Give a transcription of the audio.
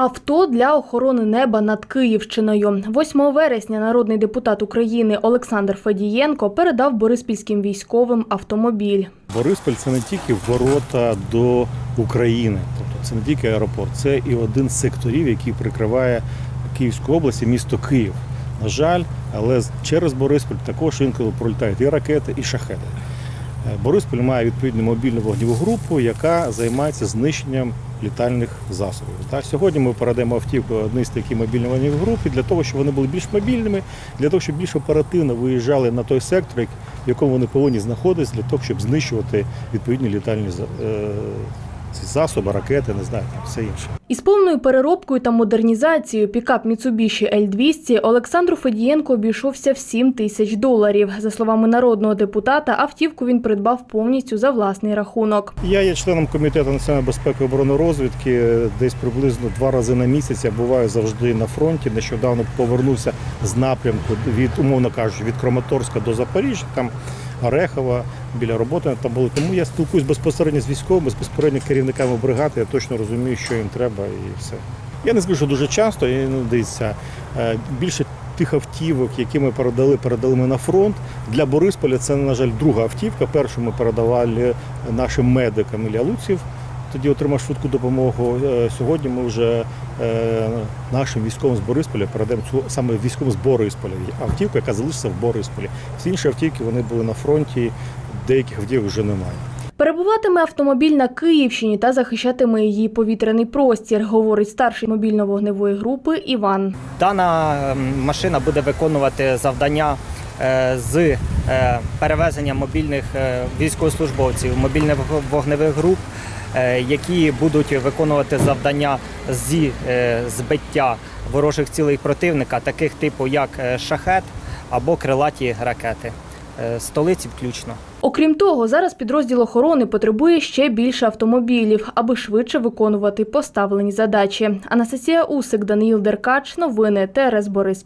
Авто для охорони неба над Київщиною. 8 вересня народний депутат України Олександр Федієнко передав бориспільським військовим автомобіль. Бориспіль це не тільки ворота до України, тобто це не тільки аеропорт, це і один з секторів, який прикриває Київську область і місто Київ. На жаль, але через Бориспіль також інколи пролітають і ракети, і шахеди. Е, Бориспіль має відповідну мобільну вогневу групу, яка займається знищенням літальних засобів. Так, сьогодні ми передаємо автівку одні з таких мобільних груп для того, щоб вони були більш мобільними, для того, щоб більш оперативно виїжджали на той сектор, в якому вони повинні знаходитися, для того, щоб знищувати відповідні літальні за- е, ці засоби, ракети, не знаю, там все інше. Із повною переробкою та модернізацією пікап Mitsubishi L200 Олександру Федієнко обійшовся в 7 тисяч доларів. За словами народного депутата, автівку він придбав повністю за власний рахунок. Я є членом комітету національної безпеки оборони розвідки. Десь приблизно два рази на місяць я буваю завжди на фронті. Нещодавно повернувся з напрямку від, умовно кажучи, від Краматорська до Запоріжжя, там Орехова, біля роботи там були. Тому я спілкуюсь безпосередньо з військовими, безпосередньо керівниками бригад. Я точно розумію, що їм треба, і все. Я не скажу, що дуже часто. я не дивіться, е, більше тих автівок, які ми передали, передали ми на фронт. Для Борисполя це, на жаль, друга автівка. Першу ми передавали нашим медикам Ілля Луців. Тоді отримав швидку допомогу. Е, Сьогодні ми вже е, нашим військовим з Борисполя передаємо цю саме військовим з Борисполя. Автівка, яка залишиться в Борисполі. Всі інші автівки вони були на фронті, деяких автівок вже немає. Перебуватиме автомобіль на Київщині та захищатиме її повітряний простір, говорить старший мобільно-вогневої групи Іван. Дана машина буде виконувати завдання з е, перевезення мобільних е, військовослужбовців, мобільних вогневих груп, е, які будуть виконувати завдання зі е, збиття ворожих цілей противника, таких типу як е, шахет або крилаті ракети, Е, столиці включно. Окрім того, зараз підрозділ охорони потребує ще більше автомобілів, аби швидше виконувати поставлені задачі. Анастасія Усик, Даниїл Деркач. Новини ТРС Бориспіль.